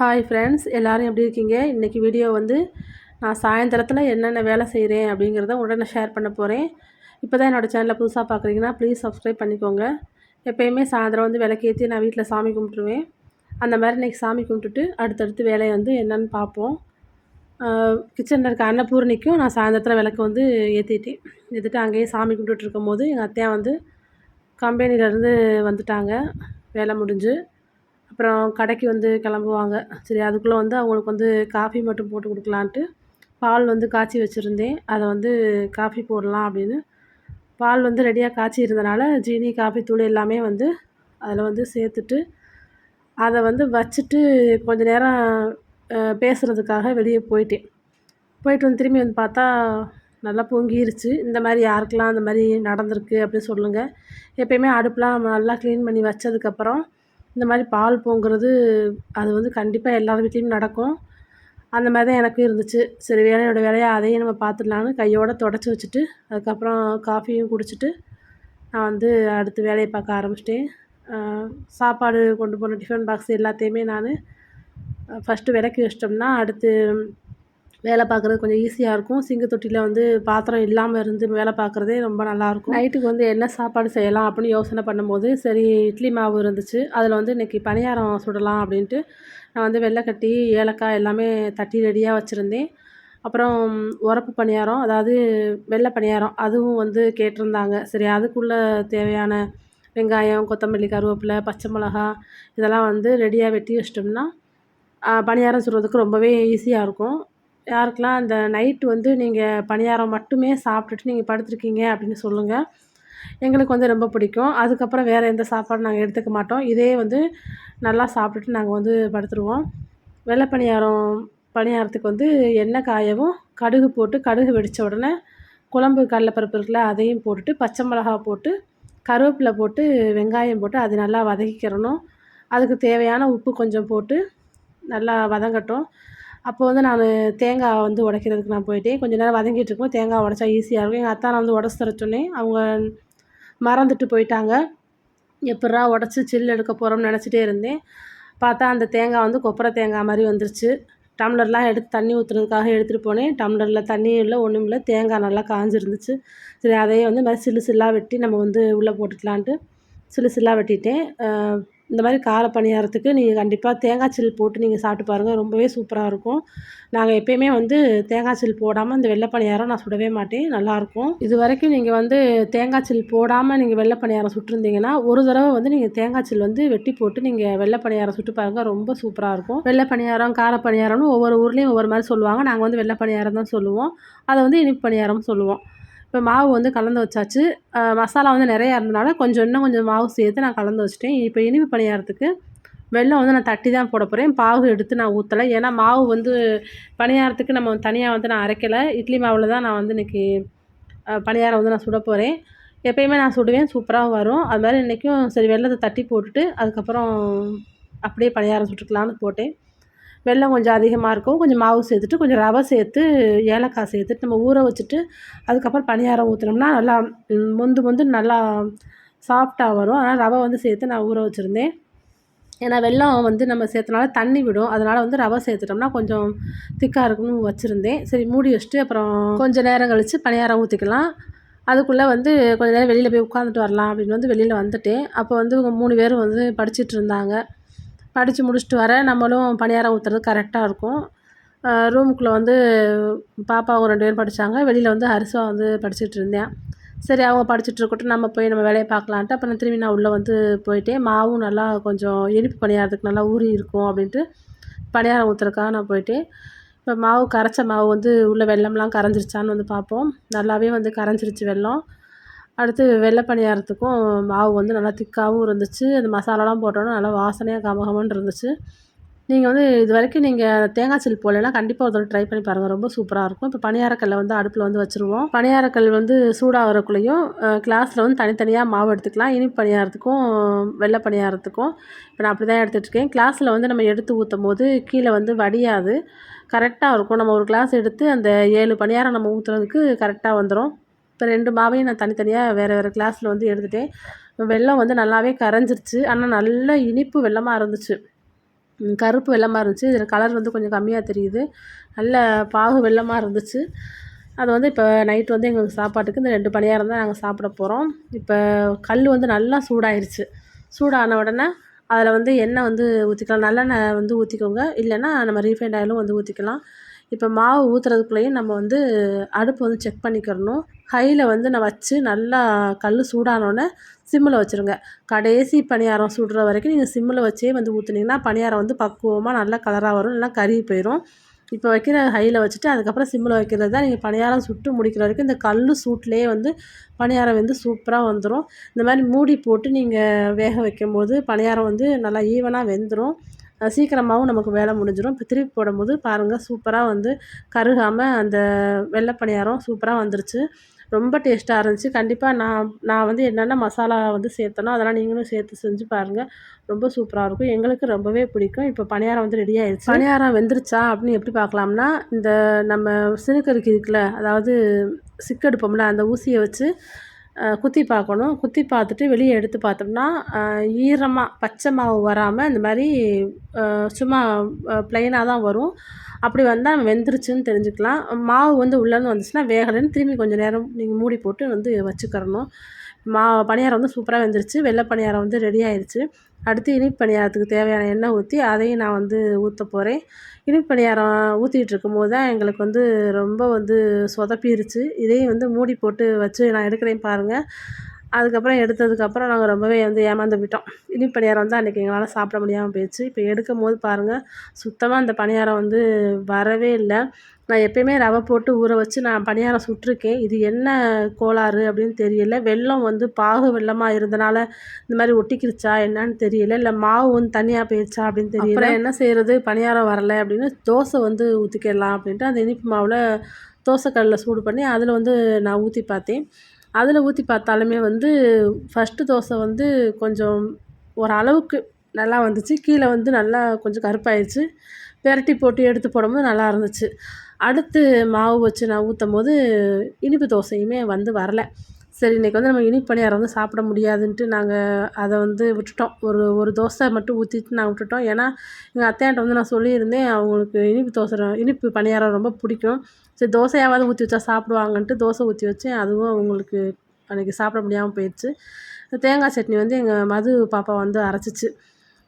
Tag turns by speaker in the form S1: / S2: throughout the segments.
S1: Hi friends எல்லோரும் எப்படி இருக்கீங்க? இன்றைக்கி வீடியோ வந்து நான் சாயந்தரத்தில் என்னென்ன வேலை செய்கிறேன் அப்படிங்கிறத உடனே ஷேர் பண்ண போகிறேன் இப்போ தான் என்னோடய சேனலை புதுசாக பார்க்குறீங்கன்னா ப்ளீஸ் சப்ஸ்கிரைப் பண்ணிக்கோங்க. எப்போயுமே சாயந்தரம் வந்து விளக்கேற்றி நான் வீட்டில் சாமி கும்பிட்ருவேன் அந்த மாதிரி இன்றைக்கி சாமி கும்பிட்டுட்டு அடுத்தடுத்து வேலையை வந்து என்னென்னு பார்ப்போம். கிச்சனில் இருக்க அன்னபூர்ணிக்கும் நான் சாயந்தரத்தில் விளக்கு வந்து ஏற்றிட்டேன் ஏற்றிட்டு அங்கேயே சாமி கும்பிட்டுட்டு இருக்கும் போது எங்கள் அத்தையா வந்து கம்பெனிலேருந்து வந்துட்டாங்க. வேலை முடிஞ்சு. அப்புறம் கடைக்கு வந்து கிளம்புவாங்க. சரி அதுக்குள்ளே வந்து அவங்களுக்கு வந்து காஃபி மட்டும் போட்டு கொடுக்கலான்ட்டு பால் வந்து காய்ச்சி வச்சுருந்தேன். அதை வந்து காஃபி போடலாம் அப்படின்னு. பால் வந்து ரெடியாக காய்ச்சி இருந்தனால ஜீனி காஃபி தூள் எல்லாமே வந்து அதில் வந்து சேர்த்துட்டு அதை வந்து வச்சுட்டு கொஞ்ச நேரம் பேசுகிறதுக்காக வெளியே போயிட்டேன். போயிட்டு வந்து திரும்பி வந்து பார்த்தா நல்லா பொங்கிருச்சு. இந்த மாதிரி யாருக்கெல்லாம் அந்த மாதிரி நடந்திருக்கு அப்படின்னு சொல்லுங்கள் எப்பயுமே அடுப்பெலாம் நல்லா க்ளீன் பண்ணி வச்சதுக்கப்புறம் இந்த மாதிரி பால் பொங்குறது அது வந்து கண்டிப்பாக எல்லார் வீட்லேயும் நடக்கும். அந்த மாதிரி தான் எனக்கும் இருந்துச்சு. சரி வேலையோட வேலையாக அதையும் நம்ம பார்த்துடலான்னு கையோடு தொடச்சி வச்சுட்டு அதுக்கப்புறம் காஃபியும் குடிச்சிட்டு நான் வந்து அடுத்து வேலையை பார்க்க ஆரம்பிச்சிட்டேன். சாப்பாடு கொண்டு போன டிஃபன் பாக்ஸ் எல்லாத்தையுமே நான் ஃபஸ்ட்டு விளக்கி வச்சிட்டோம்னா அடுத்து வேலை பார்க்குறது கொஞ்சம் ஈஸியாக இருக்கும். சிங்கு தொட்டியில் வந்து பாத்திரம் இல்லாமல் இருந்து வேலை பார்க்குறதே ரொம்ப நல்லாயிருக்கும் நைட்டுக்கு வந்து என்ன சாப்பாடு செய்யலாம் அப்படின்னு யோசனை பண்ணும்போது சரி இட்லி மாவு இருந்துச்சு. அதில் வந்து இன்றைக்கி பணியாரம் சுடலாம் அப்படின்ட்டு நான் வந்து வெள்ளைக்கட்டி ஏலக்காய் எல்லாமே தட்டி ரெடியாக வச்சுருந்தேன். அப்புறம் உரப்பு பணியாரம் அதாவது வெள்ளை பணியாரம் அதுவும் வந்து கேட்டிருந்தாங்க. சரி அதுக்குள்ளே தேவையான வெங்காயம் கொத்தமல்லி கருவேப்பிலை பச்சை மிளகா இதெல்லாம் வந்து ரெடியாக வெட்டி வச்சிட்டோம்னா பணியாரம் சுடுறதுக்கு ரொம்பவே ஈஸியாக இருக்கும். யாருக்கெல்லாம் அந்த நைட்டு வந்து நீங்கள் பணியாரம் மட்டுமே சாப்பிட்டுட்டு நீங்கள் படுத்துருக்கீங்க அப்படின்னு சொல்லுங்கள் எங்களுக்கு வந்து ரொம்ப பிடிக்கும். அதுக்கப்புறம் வேறு எந்த சாப்பாடும் நாங்கள் எடுத்துக்க மாட்டோம். இதே வந்து நல்லா சாப்பிட்டுட்டு நாங்கள் வந்து படுத்துருவோம். வெள்ளை பணியாரம் பணியாரத்துக்கு வந்து எண்ணெய் காயவும் கடுகு போட்டு கடுகு வெடித்த உடனே குழம்பு கடலப்பருப்பு இருக்குல்ல அதையும் போட்டுட்டு பச்சை மிளகா போட்டு கருவேப்பிலை போட்டு வெங்காயம் போட்டு அது நல்லா வதக்கிக்கிறணும். அதுக்கு தேவையான உப்பு கொஞ்சம் போட்டு நல்லா வதங்கட்டும். அப்போ வந்து நான் தேங்காய் வந்து உடைக்கிறதுக்கு நான் போயிட்டேன். கொஞ்சம் நேரம் வதங்கிட்டு இருக்கும் தேங்காய் உடச்சா ஈஸியாக இருக்கும். எங்கள் அத்தானை நான் வந்து உடச்சி தரச்சோன்னே அவங்க மறந்துட்டு போயிட்டாங்க. எப்படா உடச்சி சில்லு எடுக்க போகிறோம்னு நினச்சிட்டே இருந்தேன். பார்த்தா அந்த தேங்காய் வந்து கொப்பரை தேங்காய் மாதிரி வந்துருச்சு. டம்ளர்லாம் எடுத்து தண்ணி ஊற்றுறதுக்காக எடுத்துகிட்டு போனேன். டம்ளரில் தண்ணியும் இல்லை ஒன்றும் இல்லை. தேங்காய் நல்லா காஞ்சிருந்துச்சு. சரி அதையே வந்து மாதிரி சில்லு சில்லாக வெட்டி நம்ம வந்து உள்ளே போட்டுக்கலான்ட்டு சில்லு சில்லாக வெட்டிட்டேன். இந்த மாதிரி கார பணியாரத்துக்கு நீங்கள் கண்டிப்பாக தேங்காய் சில் போட்டு நீங்கள் சாப்பிட்டு பாருங்கள் ரொம்பவே சூப்பராக இருக்கும். நாங்கள் எப்பயுமே வந்து தேங்காய் சில் போடாமல் இந்த வெள்ளை பணியாரம் நான் சுடவே மாட்டேன். நல்லாயிருக்கும் இது வரைக்கும் நீங்கள் வந்து தேங்காய் சில் போடாமல் நீங்கள் வெள்ளை பணியாரம் சுட்டிருந்தீங்கன்னா ஒரு தடவை வந்து நீங்கள் தேங்காய் சில் வந்து வெட்டி போட்டு நீங்கள் வெள்ளை பணியாரம் சுட்டு பாருங்கள் ரொம்ப சூப்பராக இருக்கும். வெள்ளை பணியாரம் கார பணியாரம்னு ஒவ்வொரு ஊர்லேயும் ஒவ்வொரு மாதிரி சொல்லுவாங்க. நாங்கள் வந்து வெள்ளை பணியாரம் தான் சொல்லுவோம். அதை வந்து இனிப்பு பணியாரம் சொல்லுவோம். இப்போ மாவு வந்து கலந்து வச்சாச்சு. மசாலா வந்து நிறையா இருந்தனால கொஞ்சம் இன்னும் கொஞ்சம் மாவு சேர்த்து நான் கலந்து வச்சுட்டேன். இப்போ இனிப்பு பணியாரத்துக்கு வெள்ளம் வந்து நான் தட்டி தான் போட போகிறேன் பாகு எடுத்து நான் ஊற்றலை ஏன்னா மாவு வந்து பணியாரத்துக்கு நம்ம தனியாக வந்து நான் அரைக்கலை. இட்லி மாவில் தான் நான் வந்து இன்றைக்கி பணியாரம் வந்து நான் சுட போகிறேன் எப்பயுமே நான் சுடுவேன். சூப்பராக வரும். அது மாதிரி இன்றைக்கும் சரி வெள்ளத்தை தட்டி போட்டுட்டு அதுக்கப்புறம் அப்படியே பணியாரம் சுட்டுக்கலான்னு போட்டேன். வெல்லம் கொஞ்சம் அதிகமாக இருக்கும். கொஞ்சம் மாவு சேர்த்துட்டு கொஞ்சம் ரவை சேர்த்து ஏலக்காய் சேர்த்துட்டு நம்ம ஊற வச்சுட்டு அதுக்கப்புறம் பணியாரம் ஊற்றினோம்னா நல்லா மொந்து மொந்து நல்லா சாஃப்டாக வரும். அதனால் ரவை வந்து சேர்த்து நான் ஊற வச்சுருந்தேன். ஏன்னா வெல்லம் வந்து நம்ம சேர்த்தனால தண்ணி விடும். அதனால் வந்து ரவை சேர்த்துட்டோம்னா கொஞ்சம் திக்காக இருக்கும்னு வச்சுருந்தேன். சரி மூடி வச்சுட்டு அப்புறம் கொஞ்சம் நேரம் கழித்து பணியாரம் ஊற்றிக்கலாம் அதுக்குள்ளே வந்து கொஞ்சம் நேரம் வெளியில் போய் உட்காந்துட்டு வரலாம் அப்படின்னு வந்து வெளியில் வந்துட்டேன். அப்போ வந்து இவங்க மூணு பேரும் வந்து படிச்சுட்டு இருந்தாங்க. படித்து முடிச்சுட்டு வர நம்மளும் பணியாரம் ஊற்றுறது கரெக்டாக இருக்கும். ரூமுக்குள்ளே வந்து பாப்பாவும் ரெண்டு பேரும் படித்தாங்க வெளியில் வந்து ஹரிசுவா வந்து படிச்சுட்டு இருந்தேன். சரி அவங்க படிச்சுட்டு இருக்கட்டும். நம்ம போய் நம்ம வேலையை பார்க்கலான்ட்டு அப்புறம் திரும்பி நான் உள்ளே வந்து போயிட்டேன். மாவும் நல்லா கொஞ்சம் இனிப்பு பணியாரத்துக்கு நல்லா ஊறி இருக்கும் அப்படின்ட்டு பணியாரம் ஊற்றுறதுக்காக நான் போயிட்டேன். இப்போ மாவு கரைச்ச மாவு வந்து உள்ளே வெள்ளம்லாம் கரைஞ்சிருச்சான்னு வந்து பார்ப்போம். நல்லாவே வந்து கரைஞ்சிருச்சு வெள்ளம். அடுத்து வெள்ளை பணியாரத்துக்கும் மாவு வந்து நல்லா திக்காகவும் இருந்துச்சு. அந்த மசாலாலாம் போட்டோன்னா நல்லா வாசனையாக கமகமன்னு இருந்துச்சு. நீங்கள் வந்து இது வரைக்கும் நீங்கள் தேங்காய் சில் போடலைன்னா கண்டிப்பாக ஒரு தடவை ட்ரை பண்ணி பாருங்கள் ரொம்ப சூப்பராக இருக்கும். இப்போ பணியாரக்கல்லை வந்து அடுப்பில் வந்து வச்சுருவோம். பணியாரக்கல் வந்து சூடாகிறக்குள்ளேயும் கிளாஸில் வந்து தனித்தனியாக மாவு எடுத்துக்கலாம். இனிப்பு பணியாரத்துக்கும் வெள்ளை பணியாரத்துக்கும். இப்போ நான் அப்படி தான் எடுத்துகிட்ருக்கேன் கிளாஸில் வந்து நம்ம எடுத்து ஊற்றும் போது கீழே வந்து வடியாது. கரெக்டாக இருக்கும். நம்ம ஒரு கிளாஸ் எடுத்து அந்த ஏழு பணியாரம் நம்ம ஊற்றுறதுக்கு கரெக்டாக வந்துடும் இப்போ ரெண்டு மாவையும் நான் தனித்தனியாக வேறு வேறு கிளாஸில் வந்து எடுத்துகிட்டேன் வெள்ளம் வந்து நல்லாவே கரைஞ்சிருச்சு. ஆனால் நல்ல இனிப்பு வெள்ளமாக இருந்துச்சு. கருப்பு வெள்ளமாக இருந்துச்சு. இதில் கலர் வந்து கொஞ்சம் கம்மியாக தெரியுது. நல்ல பாகு வெள்ளமாக இருந்துச்சு. அது வந்து இப்போ நைட் வந்து எங்களுக்கு சாப்பாட்டுக்கு இந்த ரெண்டு பணியாரம் தான் நாங்கள் சாப்பிட போகிறோம் இப்போ கல் வந்து நல்லா சூடாயிருச்சு. சூடான உடனே அதில் வந்து எண்ணெய் வந்து ஊற்றிக்கலாம் நல்லெண்ணெய் வந்து ஊற்றிக்கோங்க இல்லைன்னா நம்ம ரீஃபைண்ட் ஆயிலும் வந்து ஊற்றிக்கலாம் இப்போ மாவு ஊற்றுறதுக்குள்ளேயும் நம்ம வந்து அடுப்பு வந்து செக் பண்ணிக்கிறணும். ஹையில் வந்து நான் வச்சு நல்லா கல் சூடானோடனே சிம்மில் வச்சுருங்க. கடைசி பணியாரம் சுடுற வரைக்கும் நீங்கள் சிம்மில் வச்சே வந்து ஊற்றுனீங்கன்னா பணியாரம் வந்து பக்குவமாக நல்லா கலராக வரும் நல்லா கறி போயிடும் இப்போ வைக்கிற ஹையில் வச்சுட்டு அதுக்கப்புறம் சிம்மில் வைக்கிறது தான் நீங்கள் பணியாரம் சுட்டு முடிக்கிற வரைக்கும் இந்த கல் சூட்லேயே வந்து பணியாரம் வந்து சூப்பராக வந்துடும் இந்த மாதிரி மூடி போட்டு நீங்கள் வேக வைக்கும் போது பணியாரம் வந்து நல்லா ஈவனாக வெந்துடும் சீக்கிரமாகவும் நமக்கு வேலை முடிஞ்சிடும் இப்போ திருப்பி போடும்போது பாருங்கள் சூப்பராக வந்து கருகாமல் அந்த வெள்ளை பணியாரம் சூப்பராக வந்துருச்சு. ரொம்ப டேஸ்ட்டாக இருந்துச்சு. கண்டிப்பாக நான் நான் வந்து என்னென்ன மசாலா வந்து சேர்த்தனோ அதெல்லாம் நீங்களும் சேர்த்து செஞ்சு பாருங்கள் ரொம்ப சூப்பராக இருக்கும். எங்களுக்கு ரொம்பவே பிடிக்கும். இப்போ பணியாரம் வந்து ரெடி ஆயிடுச்சு பணியாரம் வெந்துருச்சா அப்படின்னு எப்படி பார்க்கலாம்னா இந்த நம்ம சிறுகருக்கு இருக்குல்ல அதாவது சிக்கெடுப்போம்ல அந்த ஊசியை வச்சு குத்தி பார்க்கணும். குத்தி பார்த்துட்டு வெளியே எடுத்து பார்த்தோம்னா ஈரமாக பச்சை மாவு வராமல் இந்த மாதிரி சும்மா ப்ளைனாக தான் வரும். அப்படி வந்தால் நம்ம வெந்துருச்சுன்னு தெரிஞ்சுக்கலாம். மாவு வந்து உள்ளேருந்து வந்துச்சுன்னா வேகலைன்னு திரும்பி கொஞ்சம் நேரம் நீங்கள் மூடி போட்டு வந்து வச்சுக்கிறணும். மா பணியாரம் வந்து சூப்பராக வெந்துருச்சு. வெள்ளை பணியாரம் வந்து ரெடி ஆயிடுச்சு அடுத்து இனிப்பு பணியாரத்துக்கு தேவையான எண்ணெய் ஊற்றி அதையும் நான் வந்து ஊற்ற போகிறேன் இனிப்பு பணியாரம் ஊற்றிட்டு இருக்கும்போது தான் எங்களுக்கு வந்து ரொம்ப வந்து சொதப்பிருச்சு. இதையும் வந்து மூடி போட்டு வச்சு நான் எடுக்கிறேன் பாருங்கள் அதுக்கப்புறம் எடுத்ததுக்கப்புறம் நாங்கள் ரொம்பவே வந்து ஏமாந்து போயிட்டோம் இனிப்பு பணியாரம் வந்து அன்றைக்கி எங்களால் சாப்பிட முடியாமல் போயிடுச்சு. இப்போ எடுக்கும் போது பாருங்கள் சுத்தமாக அந்த பணியாரம் வந்து வரவே இல்லை. நான் எப்பயுமே ரவை போட்டு ஊற வச்சு நான் பணியாரம் சுட்டிருக்கேன். இது என்ன கோளாறு அப்படின்னு தெரியல. வெல்லம் வந்து பாகு வெள்ளமாக இருந்தனால இந்த மாதிரி ஒட்டிக்கிருச்சா என்னன்னு தெரியல. இல்லை மாவு வந்து தனியாக போயிடுச்சா அப்படின்னு தெரியல. என்ன செய்கிறது பணியாரம் வரலை அப்படின்னு தோசை வந்து ஊற்றிக்கிடலாம் அப்படின்ட்டு அந்த இனிப்பு மாவில் தோசைக்கல்லில் சூடு பண்ணி அதில் வந்து நான் ஊற்றி பார்த்தேன். அதில் ஊற்றி பார்த்தாலுமே வந்து ஃபஸ்ட்டு தோசை வந்து கொஞ்சம் ஓரளவுக்கு நல்லா வந்துச்சு. கீழே வந்து நல்லா கொஞ்சம் கருப்பாயிடுச்சு பெரட்டி போட்டு எடுத்து போடும்போது நல்லா இருந்துச்சு. அடுத்து மாவு வச்சு நான் ஊற்றும் போது இனிப்பு தோசையுமே வந்து வரல. சரி இன்றைக்கி வந்து நம்ம இனிப்பு பணியாரம் வந்து சாப்பிட முடியாதுன்ட்டு நாங்கள் அதை வந்து விட்டுட்டோம். ஒரு ஒரு தோசை மட்டும் ஊற்றிட்டு நாங்கள் விட்டுட்டோம். ஏன்னா எங்கள் அத்தையாண்ட வந்து நான் சொல்லியிருந்தேன் அவங்களுக்கு இனிப்பு தோசை இனிப்பு பணியாரம் ரொம்ப பிடிக்கும். சரி தோசையாவது ஊற்றி வச்சா சாப்பிடுவாங்கன்ட்டு தோசை ஊற்றி வச்சேன். அதுவும் அவங்களுக்கு அன்றைக்கி சாப்பிட முடியாமல் போயிடுச்சு. தேங்காய் சட்னி வந்து எங்கள் மது பாப்பா வந்து அரைச்சிச்சு.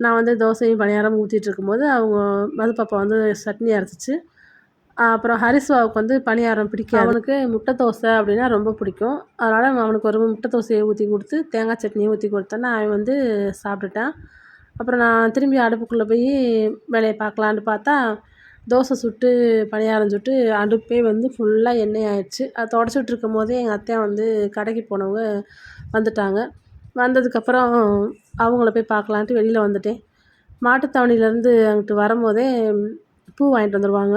S1: நான் வந்து தோசையும் பணியாரமும் ஊற்றிட்டு இருக்கும்போது அவங்க மது பாப்பா வந்து சட்னி அரைச்சிச்சு. அப்புறம் ஹரிஸ்வாவுக்கு வந்து பணியாரம் பிடிக்கும் அவனுக்கு முட்டை தோசை அப்படின்னா ரொம்ப பிடிக்கும். அதனால் அவனுக்கு ஒரு முட்டை தோசையை ஊற்றி கொடுத்து தேங்காய் சட்னியை ஊற்றி கொடுத்தேன்னா அவன் வந்து சாப்பிட்டுட்டான். அப்புறம் நான் திரும்பி அடுப்புக்குள்ளே போய் வேலையை பார்க்கலான்னு பார்த்தா தோசை சுட்டு பணியாரம் சுட்டு அடுப்பே வந்து ஃபுல்லாக எண்ணெய் ஆயிடுச்சு. அது தொடச்சிட்டு இருக்கும் போதே எங்கள் அத்தையா வந்து கடைக்கு போனவங்க வந்துட்டாங்க. வந்ததுக்கப்புறம் அவங்கள போய் பார்க்கலான்ட்டு வெளியில் வந்துட்டேன். மாட்டுத்தாவணியிலேருந்து அங்கிட்டு வரும்போதே பூ வாங்கிட்டு வந்துடுவாங்க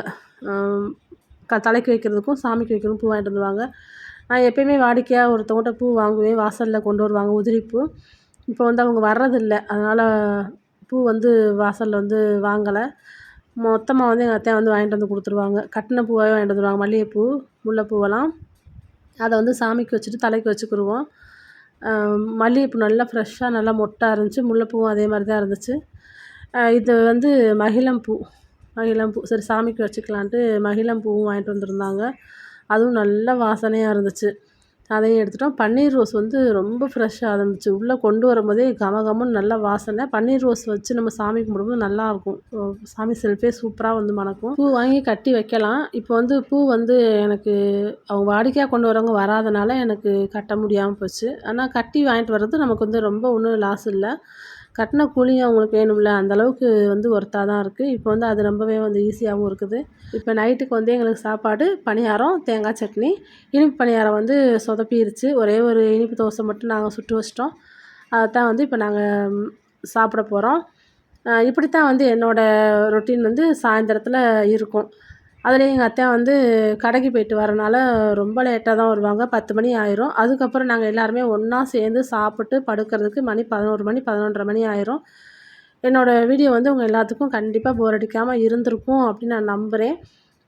S1: க தலைக்கு வைக்கிறதுக்கும் சாமிக்கு வைக்கிறதுக்கும் பூ வாங்கிட்டு வந்துடுவாங்க நான் எப்போயுமே வாடிக்கையாக ஒருத்தவங்கள்ட்ட பூ வாங்குவேன். வாசலில் கொண்டு வருவாங்க உதிரிப்பூ. இப்போ வந்து அவங்க வர்றதில்லை. அதனால் பூ வந்து வாசலில் வந்து வாங்கலை. மொத்தமாக வந்து எங்கள் அத்தையா வந்து வாங்கிட்டு வந்து கொடுத்துருவாங்க. கட்டின பூவாகவே வாங்கிட்டு வந்துடுவாங்க மல்லிகைப்பூ முல்லைப்பூவெல்லாம். அதை வந்து சாமிக்கு வச்சுட்டு தலைக்கு வச்சுக்கிடுவோம் மல்லிகைப்பூ நல்லா ஃப்ரெஷ்ஷாக நல்லா மொட்டாக இருந்துச்சு. முல்லைப்பூவும் அதே மாதிரி தான் இருந்துச்சு இது வந்து மகிழம்பூ மகிழம்பூ சரி சாமிக்கு வச்சுக்கலான்ட்டு மகிழம்பூவும் வாங்கிட்டு வந்திருந்தாங்க. அதுவும் நல்ல வாசனையாக இருந்துச்சு. அதையும் எடுத்துட்டோம். பன்னீர் ரோஸ் வந்து ரொம்ப ஃப்ரெஷ்ஷாக இருந்துச்சு உள்ளே கொண்டு வரும்போதே கம நல்ல வாசனை. பன்னீர் ரோஸ் வச்சு நம்ம சாமி கும்பிடும்போது நல்லாயிருக்கும் சாமி செல்ஃபே சூப்பராக வந்து மணக்கும். பூ வாங்கி கட்டி வைக்கலாம். இப்போ வந்து பூ வந்து எனக்கு அவங்க வாடிக்கையாக கொண்டு வரவங்க வராதனால எனக்கு கட்ட முடியாமல் போச்சு. ஆனால் கட்டி வாங்கிட்டு வர்றது நமக்கு வந்து ரொம்ப ஒன்றும் லாஸ் இல்லை. கட்டின கூலியும் அவங்களுக்கு வேணும்ல அந்தளவுக்கு வந்து ஒர்த்தாக தான் இருக்குது இப்போ வந்து அது ரொம்பவே வந்து ஈஸியாகவும் இருக்குது. இப்போ நைட்டுக்கு வந்து எங்களுக்கு சாப்பாடு பணியாரம் தேங்காய் சட்னி இனிப்பு பணியாரம் வந்து சொதப்பிருச்சு. ஒரே ஒரு இனிப்பு தோசை மட்டும் நாங்கள் சுட்டு வச்சிட்டோம். அதைத்தான் தான் வந்து இப்போ நாங்கள் சாப்பிட போகிறோம் இப்படி தான் வந்து என்னோடய ரொட்டீன் வந்து சாயந்தரத்தில் இருக்கும். அதுலேயும் எங்கள் அத்தை வந்து கடைக்கு போயிட்டு வரனால ரொம்ப லேட்டாக தான் வருவாங்க. பத்து மணி ஆயிரும். அதுக்கப்புறம் நாங்கள் எல்லாருமே ஒன்றா சேர்ந்து சாப்பிட்டு படுக்கிறதுக்கு மணி பதினோரு மணி பதினொன்றரை மணி ஆயிரும். என்னோடய வீடியோ வந்து உங்கள் எல்லாத்துக்கும் கண்டிப்பாக போர் அடிக்காமல் இருந்திருக்கும் அப்படின்னு நான் நம்புகிறேன்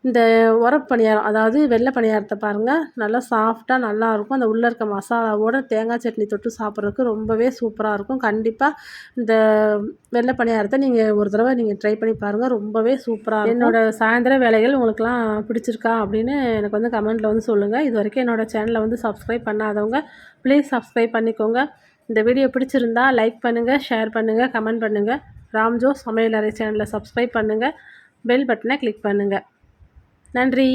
S1: இந்த உரப்பணியாரம் அதாவது வெள்ளை பணியாரத்தை பாருங்கள் நல்லா சாஃப்டாக நல்லாயிருக்கும் அந்த உள்ளே இருக்க மசாலாவோட தேங்காய் சட்னி தொட்டு சாப்பிட்றதுக்கு ரொம்பவே சூப்பராக இருக்கும். கண்டிப்பாக இந்த வெள்ளை பணியாரத்தை நீங்கள் ஒரு தடவை நீங்கள் ட்ரை பண்ணி பாருங்கள் ரொம்பவே சூப்பராக இருக்கும். என்னோடய சாயந்தர வேலைகள் உங்களுக்குலாம் பிடிச்சிருக்கா அப்படின்னு எனக்கு வந்து கமெண்ட்டில் வந்து சொல்லுங்கள் இது வரைக்கும் என்னோடய சேனலை வந்து சப்ஸ்கிரைப் பண்ணாதவங்க ப்ளீஸ் சப்ஸ்கிரைப் பண்ணிக்கோங்க. இந்த வீடியோ பிடிச்சிருந்தா லைக் பண்ணுங்கள் ஷேர் பண்ணுங்கள் கமெண்ட் பண்ணுங்கள் ராம்ஜோ சமையலறை சேனலை சப்ஸ்கிரைப் பண்ணுங்கள் பெல் பட்டனை கிளிக் பண்ணுங்கள் நன்றி